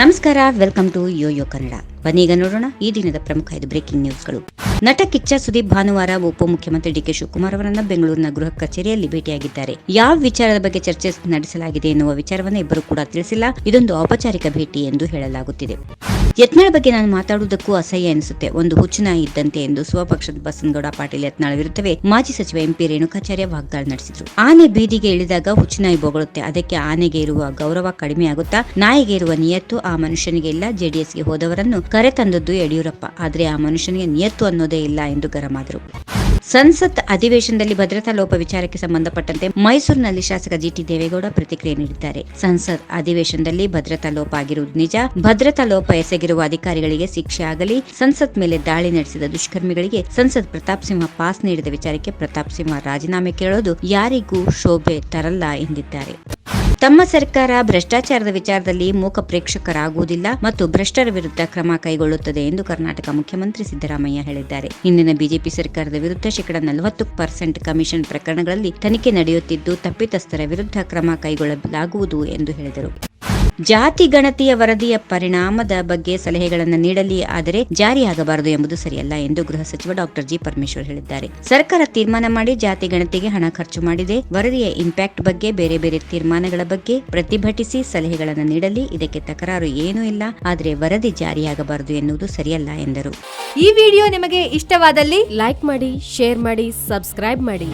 ನಮಸ್ಕಾರ welcome to YoYo Kannada ಬನ್ನೀಗ ನೋಡೋಣ ಈ ದಿನದ ಪ್ರಮುಖ ಐದು ಬ್ರೇಕಿಂಗ್ ನ್ಯೂಸ್ಗಳು ನಟ ಕಿಚ್ಚ ಸುದೀಪ್ ಭಾನುವಾರ ಉಪಮುಖ್ಯಮಂತ್ರಿ ಡಿಕೆ ಶಿವಕುಮಾರ್ ಅವರನ್ನ ಬೆಂಗಳೂರಿನ ಗೃಹ ಕಚೇರಿಯಲ್ಲಿ ಭೇಟಿಯಾಗಿದ್ದಾರೆ. ಯಾವ ವಿಚಾರದ ಬಗ್ಗೆ ಚರ್ಚೆ ನಡೆಸಲಾಗಿದೆ ಎನ್ನುವ ವಿಚಾರವನ್ನು ಇಬ್ಬರು ಕೂಡ ತಿಳಿಸಿಲ್ಲ. ಇದೊಂದು ಔಪಚಾರಿಕ ಭೇಟಿ ಎಂದು ಹೇಳಲಾಗುತ್ತಿದೆ. ಯತ್ನಾಳ್ ಬಗ್ಗೆ ನಾನು ಮಾತಾಡುವುದಕ್ಕೂ ಅಸಹ್ಯ ಅನಿಸುತ್ತೆ ಒಂದು ಹುಚ್ಚುನಾಯಿ ಇದ್ದಂತೆ ಎಂದು ಸ್ವಪಕ್ಷದ ಬಸನಗೌಡ ಪಾಟೀಲ್ ಯತ್ನಾಳ್ ವಿರುದ್ಧವೇ ಮಾಜಿ ಸಚಿವ ಎಂಪಿ ರೇಣುಕಾಚಾರ್ಯ ವಾಗ್ದಾಳಿ ನಡೆಸಿದ್ರು. ಆನೆ ಬೀದಿಗೆ ಇಳಿದಾಗ ಹುಚ್ಚುನಾಯಿ ಬೊಗಳುತ್ತೆ. ಅದಕ್ಕೆ ಆನೆಗೆ ಇರುವ ಗೌರವ ಕಡಿಮೆ ಆಗುತ್ತಾ, ನಾಯಿಗೆ ಇರುವ ನಿಯತ್ತು ಆ ಮನುಷ್ಯನಿಗೆ ಇಲ್ಲ. ಜೆಡಿಎಸ್ಗೆ ಹೋದವರನ್ನು ಕರೆ ತಂದದ್ದು ಯಡಿಯೂರಪ್ಪ. ಆದರೆ ಆ ಮನುಷ್ಯನಿಗೆ ನಿಯತ್ತು ಅನ್ನೋದೇ ಇಲ್ಲ ಎಂದು ಗರಮಾದರು ಸಂಸತ್ ಅಧಿವೇಶನದಲ್ಲಿ ಭದ್ರತಾ ಲೋಪ ವಿಚಾರಕ್ಕೆ ಸಂಬಂಧಪಟ್ಟಂತೆ ಮೈಸೂರಿನಲ್ಲಿ ಶಾಸಕ ಜಿಟಿ ದೇವೇಗೌಡ ಪ್ರತಿಕ್ರಿಯೆ ನೀಡಿದ್ದಾರೆ. ಸಂಸತ್ ಅಧಿವೇಶನದಲ್ಲಿ ಭದ್ರತಾ ಲೋಪ ಆಗಿರುವುದು ನಿಜ. ಭದ್ರತಾ ಲೋಪ ಎಸಗಿರುವ ಅಧಿಕಾರಿಗಳಿಗೆ ಶಿಕ್ಷೆ ಆಗಲಿ, ಸಂಸತ್ ಮೇಲೆ ದಾಳಿ ನಡೆಸಿದ ದುಷ್ಕರ್ಮಿಗಳಿಗೆ ಸಂಸತ್ ಪ್ರತಾಪ್ ಸಿಂಹ ಪಾಸ್ ನೀಡಿದ ವಿಚಾರಕ್ಕೆ ಪ್ರತಾಪ್ ಸಿಂಹ ರಾಜೀನಾಮೆ ಕೇಳೋದು ಯಾರಿಗೂ ಶೋಭೆ ತರಲ್ಲ ಎಂದಿದ್ದಾರೆ. ತಮ್ಮ ಸರ್ಕಾರ ಭ್ರಷ್ಟಾಚಾರದ ವಿಚಾರದಲ್ಲಿ ಮೂಕ ಪ್ರೇಕ್ಷಕರಾಗುವುದಿಲ್ಲ ಮತ್ತು ಭ್ರಷ್ಟರ ವಿರುದ್ಧ ಕ್ರಮ ಕೈಗೊಳ್ಳುತ್ತದೆ ಎಂದು ಕರ್ನಾಟಕ ಮುಖ್ಯಮಂತ್ರಿ ಸಿದ್ದರಾಮಯ್ಯ ಹೇಳಿದ್ದಾರೆ. ಇಂದಿನ ಬಿಜೆಪಿ ಸರ್ಕಾರದ ವಿರುದ್ಧ ಶೇಕಡಾ ನಲವತ್ತು ಪರ್ಸೆಂಟ್ ಕಮಿಷನ್ ಪ್ರಕರಣಗಳಲ್ಲಿ ತನಿಖೆ ನಡೆಯುತ್ತಿದ್ದು, ತಪ್ಪಿತಸ್ಥರ ವಿರುದ್ಧ ಕ್ರಮ ಕೈಗೊಳ್ಳಲಾಗುವುದು ಎಂದು ಹೇಳಿದರು. ಜಾತಿ ಗಣತಿಯ ವರದಿಯ ಪರಿಣಾಮದ ಬಗ್ಗೆ ಸಲಹೆಗಳನ್ನು ನೀಡಲಿ, ಆದರೆ ಜಾರಿಯಾಗಬಾರದು ಎಂಬುದು ಸರಿಯಲ್ಲ ಎಂದು ಗೃಹ ಸಚಿವ ಡಾಕ್ಟರ್ ಜಿ ಪರಮೇಶ್ವರ್ ಹೇಳಿದ್ದಾರೆ. ಸರ್ಕಾರ ತೀರ್ಮಾನ ಮಾಡಿ ಜಾತಿ ಗಣತಿಗೆ ಹಣ ಖರ್ಚು ಮಾಡಿದೆ. ವರದಿಯ ಇಂಪ್ಯಾಕ್ಟ್ ಬಗ್ಗೆ ಬೇರೆ ಬೇರೆ ತೀರ್ಮಾನಗಳ ಬಗ್ಗೆ ಪ್ರತಿಭಟಿಸಿ ಸಲಹೆಗಳನ್ನು ನೀಡಲಿ. ಇದಕ್ಕೆ ತಕರಾರು ಏನೂ ಇಲ್ಲ, ಆದರೆ ವರದಿ ಜಾರಿಯಾಗಬಾರದು ಎನ್ನುವುದು ಸರಿಯಲ್ಲ ಎಂದರು. ಈ ವಿಡಿಯೋ ನಿಮಗೆ ಇಷ್ಟವಾದಲ್ಲಿ ಲೈಕ್ ಮಾಡಿ, ಶೇರ್ ಮಾಡಿ, ಸಬ್ಸ್ಕ್ರೈಬ್ ಮಾಡಿ.